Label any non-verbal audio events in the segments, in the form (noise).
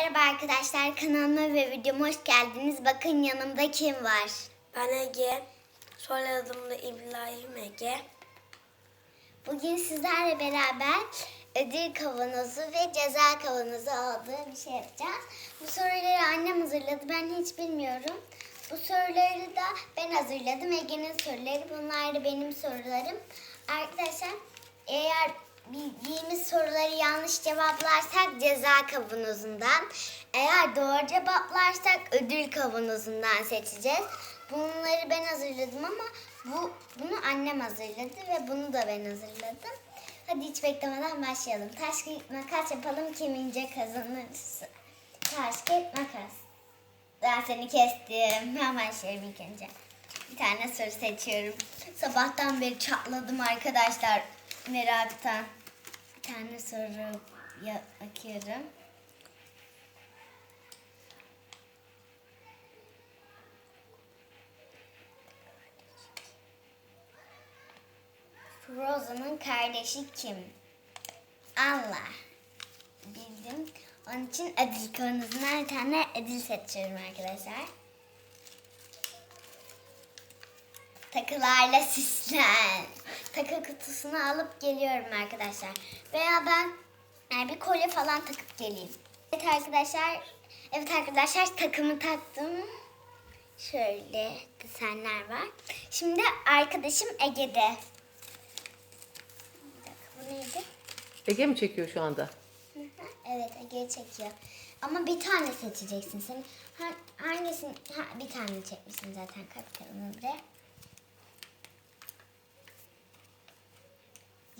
Merhaba arkadaşlar kanalıma ve videoma hoş geldiniz. Bakın yanımda kim var? Ben Ege. Soyadım da İbrahim Ege. Bugün sizlerle beraber ödül kavanozu ve ceza kavanozu olduğu bir şey yapacağız. Bu soruları annem hazırladı. Ben hiç bilmiyorum. Bu soruları da ben hazırladım. Ege'nin soruları. Bunlar da benim sorularım. Arkadaşlar eğer bildiğimiz soruları yanlış cevaplarsak ceza kavanozundan, eğer doğru cevaplarsak ödül kavanozundan seçeceğiz. Bunları ben hazırladım ama bu bunu annem hazırladı ve bunu da ben hazırladım. Hadi hiç beklemeden başlayalım. Taş kağıt makas yapalım kimince kazanırsa. Taş kağıt makas. Ben seni kestim. Ben başlıyorum ilk önce. Bir tane soru seçiyorum. Sabahtan beri çatladım arkadaşlar meraktan. Bir tane soru bakıyorum. Frozen'ın kardeşi kim? Allah. Bildim. Onun için ödül konusuna bir tane ödül seçiyorum arkadaşlar. Takılarla süslen. Takı kutusunu alıp geliyorum arkadaşlar. Veya ben yani bir kolye falan takıp geleyim. Evet arkadaşlar. Evet arkadaşlar takımı taktım. Şöyle desenler var. Şimdi arkadaşım Ege'de. Bu neydi? Ege mi çekiyor şu anda? Evet Ege çekiyor. Ama bir tane seçeceksin sen. Ha- Hangisini? Ha, bir tane çekmişsin zaten kapitalını bile.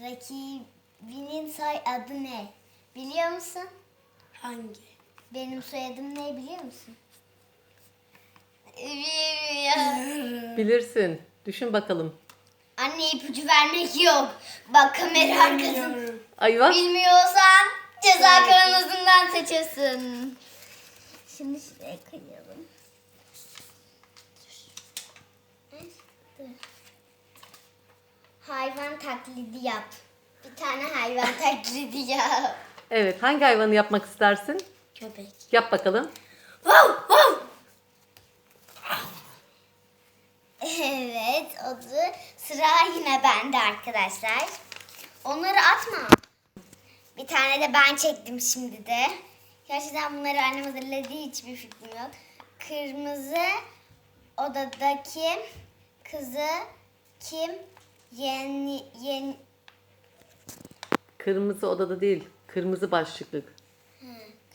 Rakibinin soy adı ne? Biliyor musun? Hangi? Benim soyadım ne biliyor musun? Bilmiyorum. Bilirsin. Düşün bakalım. Anne ipucu vermek yok. Bak kamera arkasında. Ayva. Bilmiyorsan ceza kavanozundan seçiyorsun. Şimdi şuraya koyalım. Dur. Dur. Hayvan taklidi yap. Bir tane hayvan (laughs) taklidi yap. Evet. Hangi hayvanı yapmak istersin? Köpek. Yap bakalım. Wow, wow. Evet, o da sıra yine bende arkadaşlar. Onları atma. Bir tane de ben çektim şimdi de. Gerçekten bunları annem hazırladığı hiçbir fikrim yok. Kırmızı odadaki kızı kim yeni yeni Kırmızı odada değil. Kırmızı başlıklı. Hı,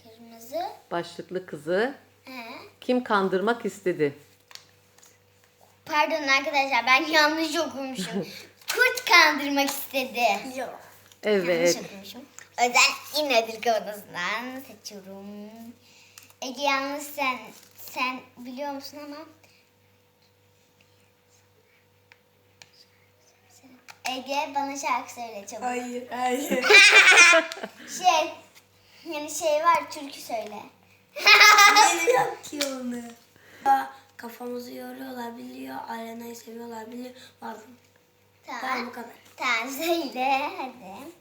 kırmızı Başlıklı kızı he. kim kandırmak istedi? Pardon arkadaşlar ben yanlış okumuşum. (laughs) Kurt kandırmak istedi. Yok. Yanlış Evet. okumuşum. O yüzden yine ödül kavanozundan seçiyorum. Ege yalnız sen sen biliyor musun ama Ege bana şarkı söyle çabuk. Hayır, hayır. (laughs) Şey yani şey var türkü söyle. Bilmiyorum (laughs) ki onu. Kafamızı yoruyorlar biliyor. Arenayı seviyorlar biliyor. Vallahi. tamam. Tamam bu kadar. Tamam söyle hadi.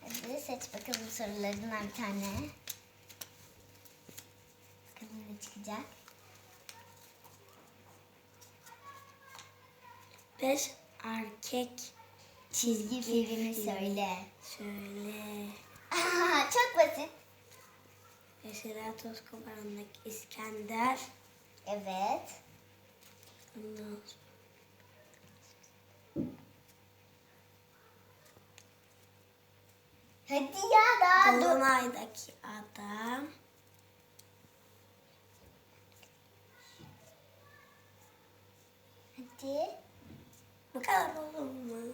Hadi seç bakalım sorularından bir tane. Bakalım ne çıkacak. Beş erkek Çizgi filmi söyle. şöyle. Aha, çok basit. Mesela toz İskender. Evet. Ondan Hadi ya daha. Dolunay'daki adam. Hadi. Bu kadar olur mu?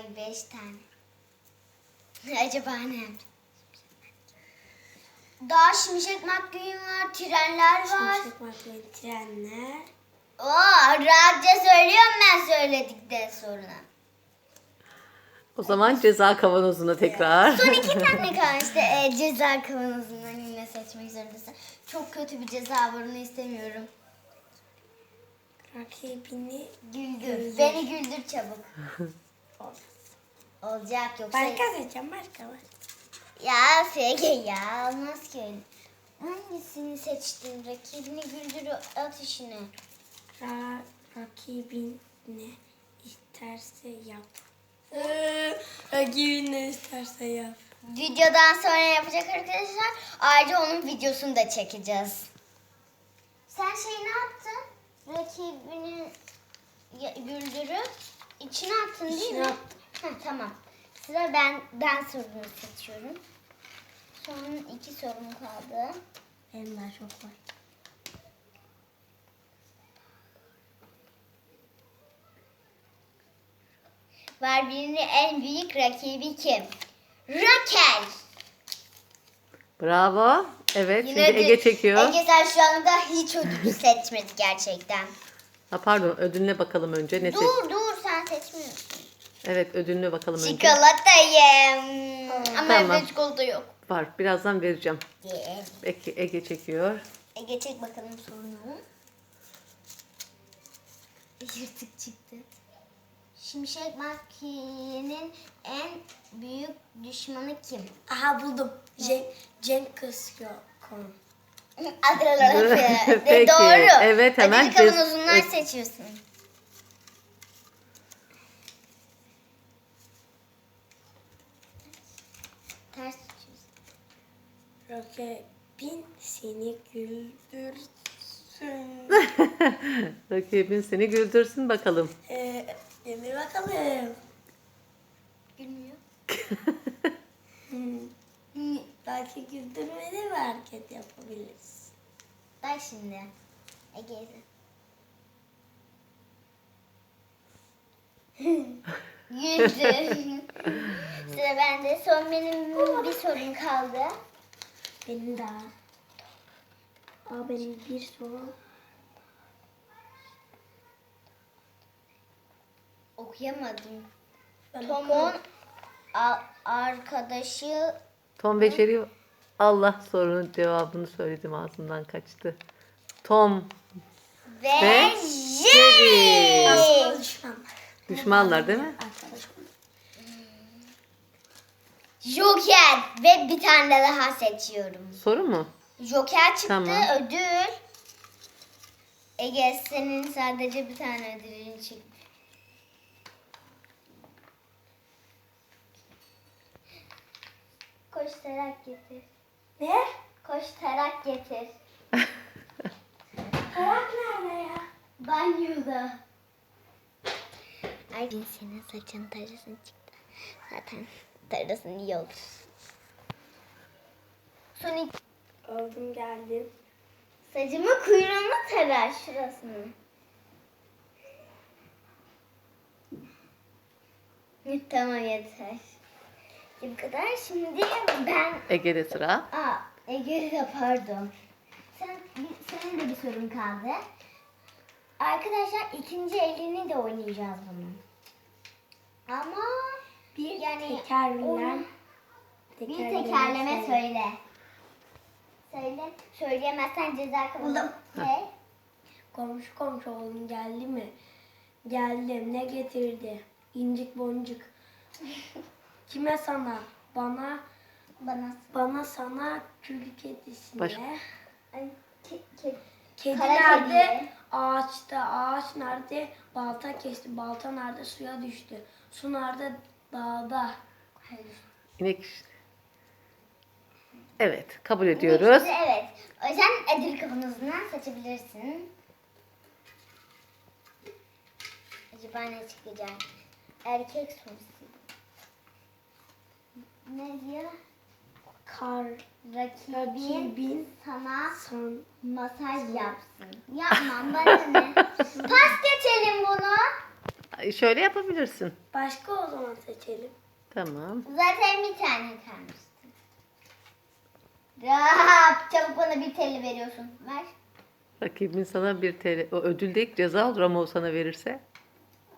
Hayır beş tane. (laughs) Acaba ne? Daha şimşek McQueen var, trenler var. Şimşek McQueen trenler. Oo, rahatça söylüyorum ben söyledikten sonra. O zaman ceza kavanozuna tekrar. Son iki (laughs) tane kalmıştı. E, ceza kavanozundan yine seçmek zorundasın. Çok kötü bir ceza var onu istemiyorum. Rakibini Güldür. Beni güldür çabuk. (laughs) Olacak yoksa... başka seçeceğim başka var. Ya Fege ya olmaz ki öyle. Hangisini seçtin? Rakibini güldür at işine. Ra rakibin ne isterse yap. Ee, rakibin ne isterse yap. Videodan sonra yapacak arkadaşlar. Ayrıca onun videosunu da çekeceğiz. Sen şey ne yaptın? Rakibini güldürüp içine attın değil İçine mi? attım. Heh, tamam. Sıra ben ben sorunu seçiyorum. Son iki sorum kaldı. Benim daha çok var. Var birinin en büyük rakibi kim? Rakel. Bravo. Evet şimdi de- Ege çekiyor. Ege sen şu anda hiç ödül seçmedi gerçekten. Ha, pardon ödülüne bakalım önce. Ne seç- Dur dur seçmiyorsun. Evet ödülüne bakalım önce. Çikolata yem. Ama Tamam. evde çikolata yok. Var birazdan vereceğim. Ye. Ege, Ege çekiyor. Ege çek bakalım sorunu. Yırtık çıktı. Şimşek McQueen'in en büyük düşmanı kim? Aha buldum. Cenk, Cenk kısıyor. Kon. (laughs) Peki, Doğru. evet, hemen Ödül cez- kavanozundan seçiyorsun. Ters seçiyorsun. Rakibin seni güldürsün. (laughs) Rakibin seni güldürsün bakalım. ee, Demir bakalım. Gülmüyor. (laughs) Hmm. Belki güldürmeli bir hareket yapabiliriz. Bak şimdi. Ege. (laughs) Güldü. Sıra bende. Son benim bir sorum kaldı. Benim daha. Aa benim bir soru. Okuyamadım. Ben Tom'un a- arkadaşı Tom Jerry Allah sorunun cevabını söyledim ağzımdan kaçtı. Tom ve ve Jerry. Aslında düşmanlar. Düşmanlar değil mi? Joker ve bir tane daha seçiyorum. Soru mu? Joker çıktı Tamam. ödül. Ege senin sadece bir tane ödülün çıktı. Koştarak getir. Ne? Koştarak getir. (laughs) Tarak nerede ya? Banyoda. Ay senin saçın tarasın çıktı. Zaten tarasın iyi olur. Son iki Aldım geldim. Saçımı kuyruğumu tarar şurasını. Tamam yeter. Bu kadar. Şimdi ben... Ege'de sıra. Aa Ege'de de pardon. Sen, senin de bir sorun kaldı. Arkadaşlar ikinci elini de oynayacağız bunun. Ama Bir Yani tekerleyen. onu- bir tekerleme söyle. Söyle. Söyleyemezsen ceza kabul. Ne? Komşu komşu oğlum geldi mi? Geldim. Ne getirdi? İncik boncuk. (laughs) Kime sana? Bana Bana. bana sana kül kedisine. Başka? Ay, ke, ke, Kedi Kara nerede? kediye. Ağaçta. Ağaç nerede? Balta kesti. Balta nerede? Suya düştü. Su nerede? Dağda. İnek işte. Evet kabul ediyoruz. Şimdi Evet. O yüzden ödül kavanozundan seçebilirsin. Acaba ne çıkacak? Erkek sorusu. Ne diyor? Kar. Rakibin Rakibin sana san. masaj yapsın. Yapmam bana ne? (laughs) Pas geçelim bunu. Şöyle yapabilirsin. Başka o zaman seçelim. Tamam. Zaten bir tane kalmıştı. Rap, çabuk bana bir TL veriyorsun. Ver. Rakibin sana bir TL. O ödül değil ceza olur ama o sana verirse.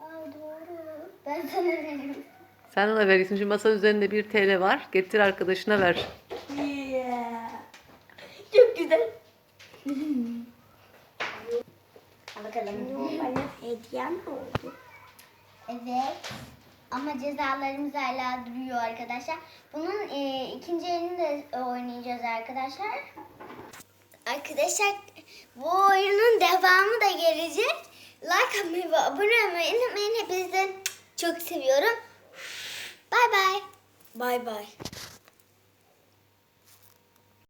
Aa, doğru. Ben sana veririm. Sen ona verirsin. Şimdi masanın üzerinde bir TL var. Getir arkadaşına ver. Yeah. Çok güzel. Al bakalım. Bana hediyem mi oldu? Evet. Ama cezalarımız hala duruyor arkadaşlar. Bunun e, ikinci elini de oynayacağız arkadaşlar. arkadaşlar bu oyunun devamı da gelecek. Like atmayı ve abone olmayı unutmayın. Hepinizi çok seviyorum. Bay bay. Bay bay.